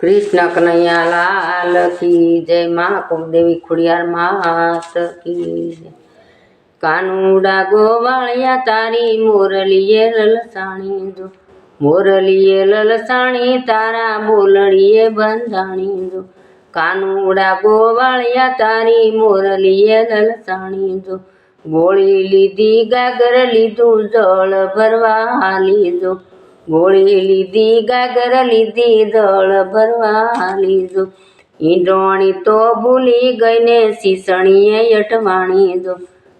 કૃષ્ણ કનૈયા લાલ કી જય મા કુળદેવી ખુડિયાર માત કી. કાનુડા ગોવાળિયા તારી મોરલીએ લલસાણી જો. મોરલીએ લલસાણી, તારા બોલડીએ બંધાણી જો. કાનુડા ગોવાળિયા તારી મોરલીએ લલસાણી જો. ગોળી લીધી, ગાગર લીધું, જળ ભરવા લીધો ગોળી લીધી, ગાગર લીધી, દળ ભરવા લીધો. ઈંડોણી તો ભૂલી ગઈને સીસણીએ અટવાણી જો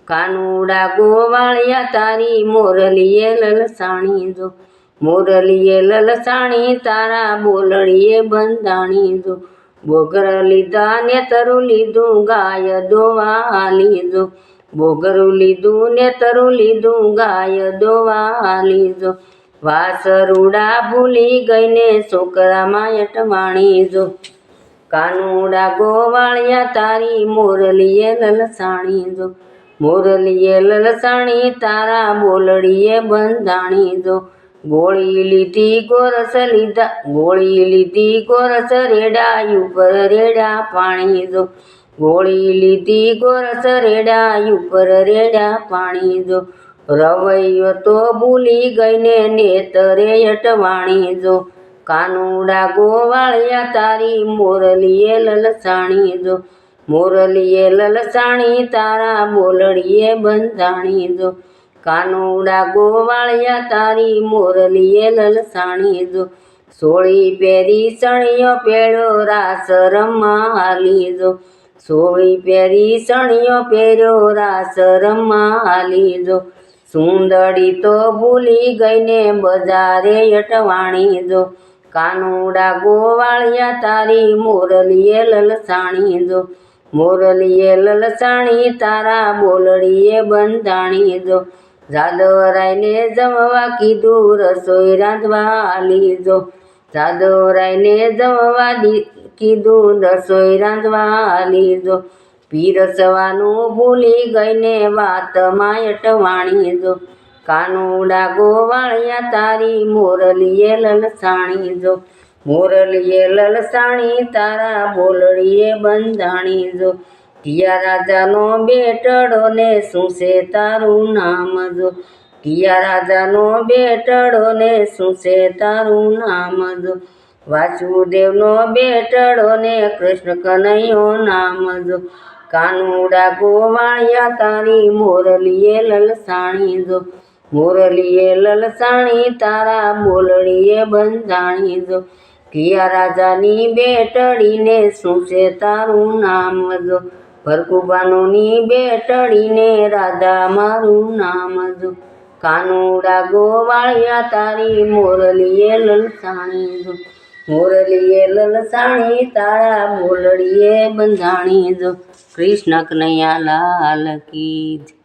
કાનુડા ગોવાળિયા તારી મોરલીએ લલસાણી જો મોરલીએ લલસાણી, તારા બોલડીએ બંધાણી જો બોગર લીધા ને તરું લીધું, ગાય દોવા લીધો. બોગરું લીધું ને તરું લીધું, ગાય દોવા લીધો. વાસરુડા ભૂલી ગઈને છોકરામાં અટવાણી જો. કાનુડા ગોવાળિયા તારી મોરલીએ લલસાણી જો. મોરલીએ લલસાણી તારા બોલડીએ બંધાણી જો. ગોળી લીધી ગોરસ લીધા, ગોળી લીધી ગોરસ રેડા, ઉપર રેડા પાણી જો. ગોળી લીધી ગોરસ રેડા, ઉપર રેડા પાણી જો. રવૈયો તો ભૂલી ગઈને નેતરે અટવાણી જો. કાનુડા ગોવાળિયા તારી મોરલીએ લલસાણી જો. મોરલીએ લલસાણી તારા બોલડીએ બંધાણી જો. કાનુડા ગોવાળિયા તારી મોરલીએ લલસાણી જો. સોળી પેરી સણિયો પેળો રાસ રમા હાલી જો. સોળી પેરી સણિયો પહેર્યો રાસ રમવા લીધો સુંદડી તો ભૂલી ગઈને બજારે અટવાણી જો. કાનુડા ગોવાળિયા તારી મોરલીએ લલસાણી જો. મોરલીએ લલસાણી, તારા બોલડીએ બંધાણી જો. જાદવરાયને જમવા કીધું રસોઈ રાંધવા લીધો જાદવરાયને જમવા કીધું રસોઈ રાંધવા લીધો પીરસવાનું ભૂલી ગઈને વાતમાં અટવાણી જો. કાનુડા ગોવાળિયા તારી મોરલીએ લલસાણી જો. મોરલીએ લલસાણી તારા બોલડીએ બંધાણી જો. કિયા રાજાનો બેટડો ને શું છે તારું નામ જો. કિયા રાજાનો બેટડો ને શું છે તારું નામ જો. વાસુદેવનો બેટડો ને કૃષ્ણ કનૈયો નામ જો. કાનુડા ગોવાળિયા તારી મોરલીએ લલસાણી જો. મોરલીએ લલસાણી, તારા બોલડીએ બંધાણી જો. કિયા રાજાની બેટડીને શું છે તારું નામ જો. ભરકુબાનોની બેટડીને રાધા મારું નામ જો. કાનુડા ગોવાળિયા તારી મોરલીએ લલસાણી જો. મોરલીએ લલસાણી તારા બોલડીએ બંધાણી જો કૃષ્ણ કનૈયા લાલ કી.